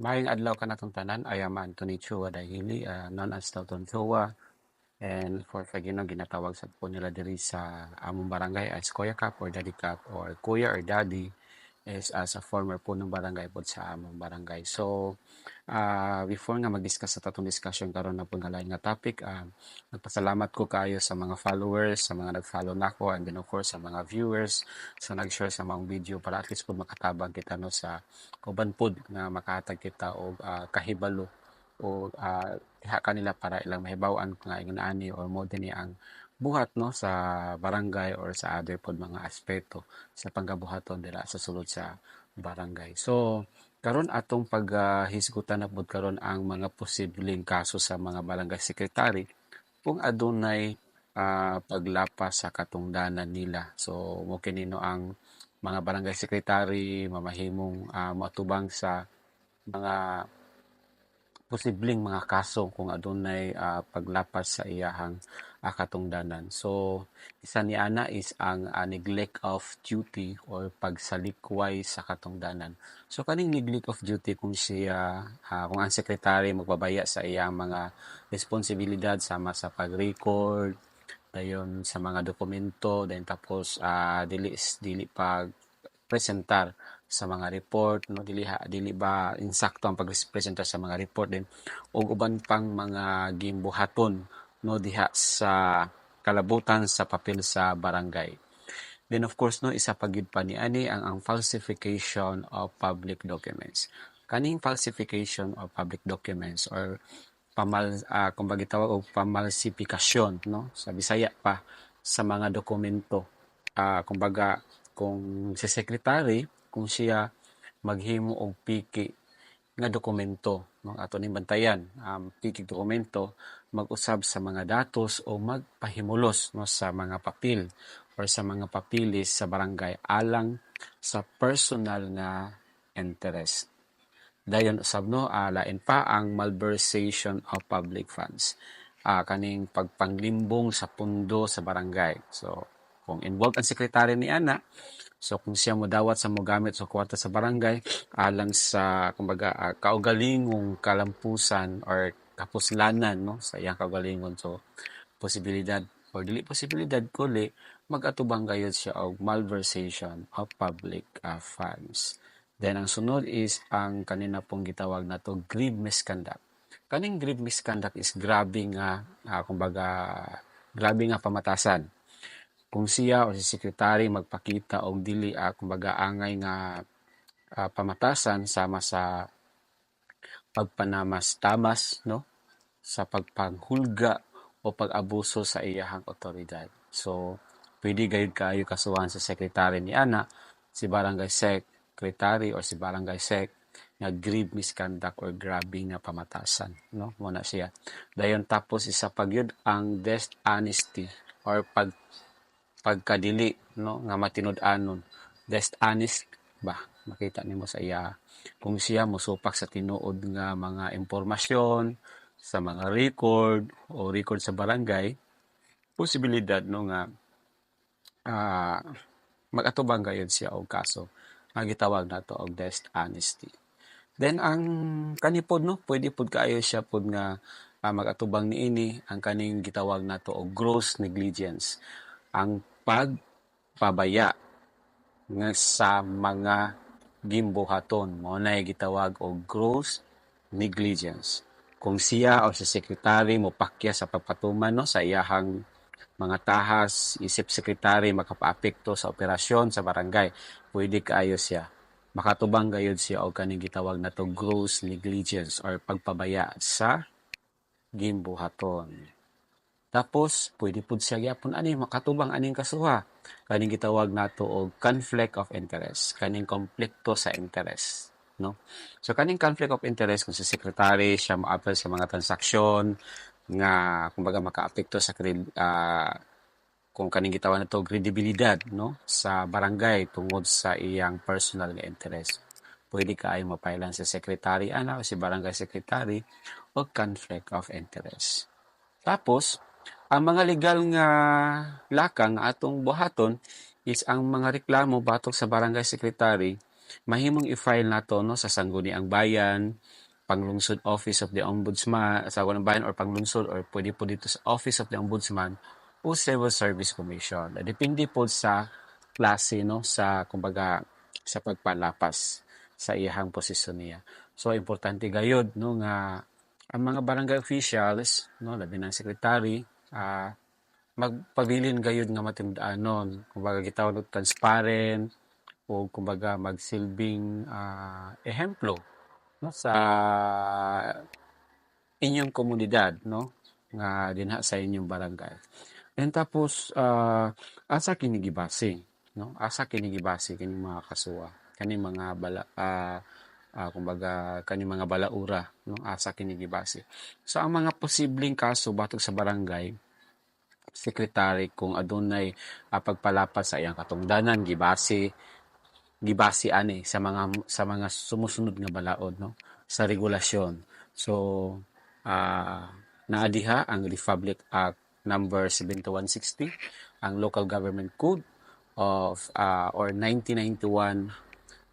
Maayong adlaw kanatong tanan. I am Anthony Chua Dahili, uh, known as Chua. And for sa ginatawag sa po nila diri sa among barangay as Kuya Kap or Daddy Kap or Kuya or Daddy is as a former po ng barangay po sa among barangay. So, uh, before nga mag-discuss sa tatong discussion karon na po nga lain nga topic, uh, nagpasalamat ko kayo sa mga followers, sa mga nag-follow nako and then of course sa mga viewers sa nag-share sa mga video para at least po makatabang kita no sa uban pod nga makahatag kita og uh, kahibalo o uh, kanila para ilang mahibaw-an nga ingon ani or mo dinhi ang buhat no sa barangay or sa other pod mga aspeto sa panggabuhaton dira sa sulod sa barangay. So karon atong paghisgutan na pud karon ang mga posibleng kaso sa mga barangay secretary kung adunay uh, paglapas sa katungdanan nila. So mo kinino ang mga barangay secretary mamahimong uh, matubang sa mga posibleng mga kaso kung adunay uh, paglapas sa iyahang uh, katungdanan. So, isa ni ana is ang uh, neglect of duty or pagsalikway sa katungdanan. So, kaning neglect of duty kung siya, uh, kung ang sekretary magbabaya sa iyang mga responsibilidad sama sa pag-record, dayon sa mga dokumento, then tapos uh, dili dili pag presentar sa mga report no dili ha, dili ba insakto ang pagpresentar sa mga report din ug uban pang mga gimbuhaton no diha sa kalabutan sa papel sa barangay. Then of course no isa pagid pa ni ani ang ang falsification of public documents. Kaning falsification of public documents or pamal uh, kung tawag og pamalsifikasyon no sa Bisaya pa sa mga dokumento. Uh, kumbaga kung si secretary kung siya maghimo og piki nga dokumento no ato ning bantayan um, piki dokumento mag-usab sa mga datos o magpahimulos no, sa mga papel or sa mga papilis sa barangay alang sa personal na interest. Dayon usab no, uh, lain pa ang malversation of public funds. Uh, kaning pagpanglimbong sa pundo sa barangay. So, kung involved ang sekretary ni Ana, so kung siya mo dawat sa mo gamit sa kwarta sa barangay, alang sa kumbaga uh, kaugalingong kalampusan or kapuslanan no sa iyang kagalingon so posibilidad or dili posibilidad kuli magatubang gayud siya og malversation of public uh, funds. Then ang sunod is ang kanina pong gitawag na to grave misconduct. Kaning grave misconduct is grabe nga uh, kumbaga grabe nga pamatasan kung siya o si secretary magpakita og dili uh, kumbaga angay nga uh, pamatasan sama sa pagpanamas-tamas no? Sa pagpanghulga o pag-abuso sa iyahang otoridad. So, pwede gayud kayo kasuhan sa sekretary ni Ana, si barangay secretary or si barangay sec nga grave misconduct or grabe nga pamatasan no? Muna siya. Dayon tapos isa pagyud ang dishonesty or pag pagkadili no nga matinud-anon dishonest ba? Makita nimo sa iya. Kung siya mosupak sa tinuod nga mga impormasyon sa mga record o record sa barangay, posibilidad no nga uh, mag-atubang gayud siya og kaso. Nga gitawag nato og dishonesty. Then ang kanipod no, pwede pud kaayo siya pud nga uh, mag-atubang niini ang kaning gitawag nato og gross negligence. Ang pagpabaya nga sa mga gimbuhaton mo na gitawag og gross negligence kung siya o sa sekretary mo pakya sa pagpatuman no, sa iyahang mga tahas, isip sekretary makapaapekto sa operasyon sa barangay, pwede kaayo siya. Makatubang gayud siya o kaning gitawag na to gross negligence or pagpabaya sa gimbuhaton. Tapos, pwede pud siya gyapon ani makatubang aning kasuha. Kaning gitawag nato og conflict of interest, kaning konflikto sa interest no? So kaning conflict of interest kung sa secretary siya ma-apply sa mga transaksyon nga kumbaga makaapekto sa uh, kung kaning gitawag na to credibility no? Sa barangay tungod sa iyang personal nga interest. Pwede ka ay mapailan sa secretary ana o si barangay secretary o conflict of interest. Tapos ang mga legal nga lakang atong buhaton is ang mga reklamo batok sa barangay secretary mahimong i-file nato no sa Sangguniang Bayan, Panglungsod Office of the Ombudsman, sa Sangguniang Bayan or Panglungsod or pwede po dito sa Office of the Ombudsman o Civil Service Commission. Depende po sa klase no sa kumbaga sa pagpalapas sa iyang posisyon niya. So importante gayud no nga ang mga barangay officials no labi ng secretary uh, magpabilin gayud nga matindanon. Kumbaga gitawag og transparent o kumbaga magsilbing uh, ehemplo no sa inyong komunidad no nga dinha sa inyong barangay. And tapos uh, asa kini gibase no? Asa kini gibase kini mga kasuwa? Kani mga bala uh, uh, kumbaga kani mga balaura no asa kini gibase. So ang mga posibleng kaso batok sa barangay sekretary kung adunay uh, pagpalapas sa iyang katungdanan gibase gibase ani sa mga sa mga sumusunod nga balaod no sa regulasyon so uh, naadiha ang Republic Act number 7160 ang Local Government Code of uh, or 1991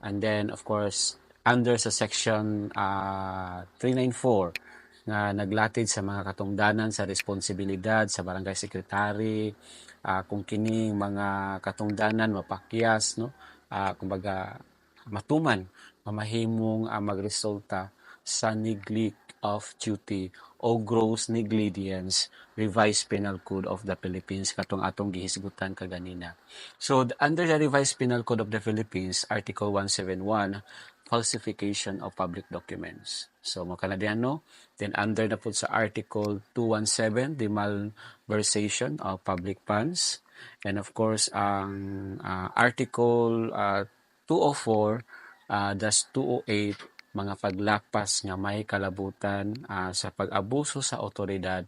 and then of course under sa section uh, 394 nga naglatid sa mga katungdanan sa responsibilidad sa barangay secretary uh, kung kining mga katungdanan mapakyas no? Uh, kumbaga matuman mamahimong uh, magresulta sa neglect of duty o gross negligence revised penal code of the Philippines katong atong gihisgutan kaganina. So under the revised penal code of the Philippines article 171 falsification of public documents. So, mga Kanadiano, then under na po sa Article 217, the malversation of public funds. And of course, ang uh, Article uh, 204, uh, das 208, mga paglapas nga may kalabutan uh, sa pag-abuso sa otoridad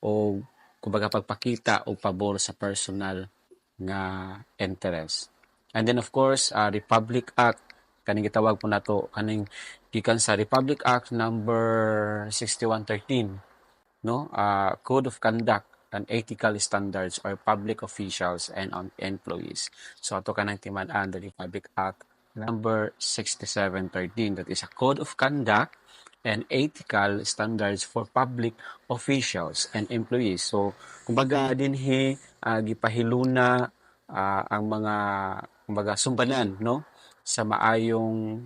o kumbaga pagpakita o pabor sa personal nga interest. And then of course, uh, Republic Act kaning gitawag po nato kaning gikan sa Republic Act number 6113 no? Uh, Code of Conduct and Ethical Standards or Public Officials and on employees. So ato kanang timan-an the Republic Act number 6713 that is a code of conduct and ethical standards for public officials and employees. So kumbaga dinhi uh, gipahiluna uh, ang mga kumbaga sumbanan no sa maayong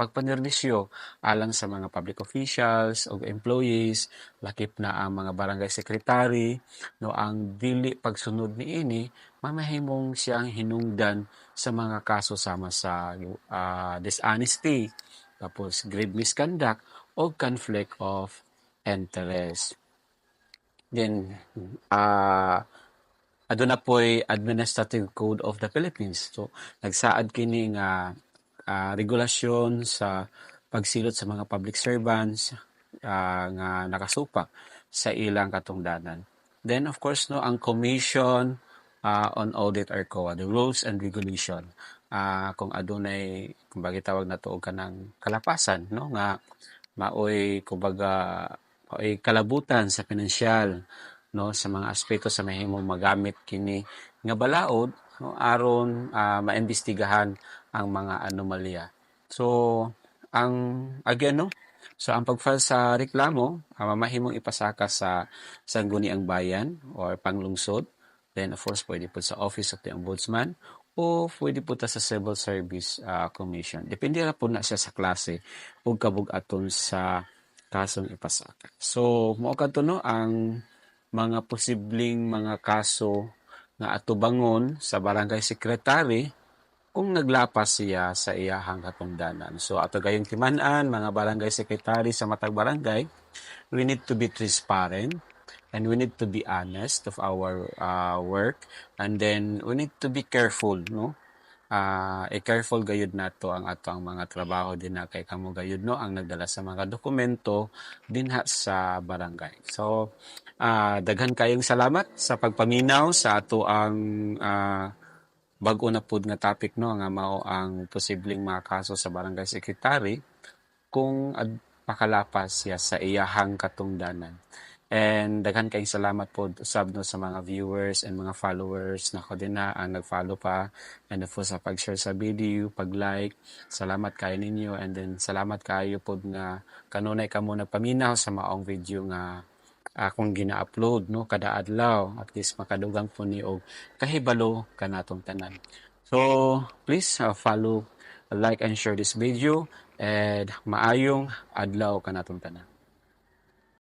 pagpanernisyo alang sa mga public officials o employees, lakip na ang mga barangay secretary, no ang dili pagsunod ni ini, mamahimong siyang hinungdan sa mga kaso sama sa uh, dishonesty, tapos grave misconduct o conflict of interest. Then, uh, aduna po'y Administrative Code of the Philippines. So, nagsaad kini nga uh, regulasyon sa pagsilot sa mga public servants uh, nga nakasupa sa ilang katungdanan. Then, of course, no, ang Commission uh, on Audit or COA, the rules and regulation. Uh, kung adunay, kung bagay tawag na to kanang kalapasan, no, nga maoy, kumbaga, maoy kalabutan sa pinansyal, no sa mga aspeto sa mahimong magamit kini nga balaod no aron uh, maimbestigahan ang mga anomalya. So ang again no So ang pagfile sa reklamo, uh, mamahimong ipasaka sa sangguniang bayan or panglungsod. Then of course pwede po sa Office of the Ombudsman o pwede po ta sa Civil Service uh, Commission. Depende ra po na siya sa klase ug kabug aton sa kasong ipasaka. So mao kadto no ang mga posibleng mga kaso nga atubangon sa barangay secretary kung naglapas siya sa iyahang katungdanan. So ato gayong timanan, mga barangay secretary sa matag barangay, we need to be transparent and we need to be honest of our uh, work and then we need to be careful no uh, e careful gayud nato ang ato ang mga trabaho din na kay kamo gayud no? Ang nagdala sa mga dokumento dinha sa barangay. So uh, daghan kayong salamat sa pagpaminaw sa ato ang uh, bag-o na pud nga topic no? Nga mao ang posibleng mga kaso sa barangay secretary kung ad, pakalapas siya sa iyahang katungdanan And daghan kayong salamat po usab no sa mga viewers and mga followers na ko din na ang nag-follow pa and po sa pag-share sa video, pag-like. Salamat kayo ninyo and then salamat kayo po nga kanunay ka mo nagpaminaw sa maong video nga akong gina-upload no kada adlaw at least makadugang po ni og kahibalo kanatong tanan. So please uh, follow, like and share this video and maayong adlaw kanatong tanan.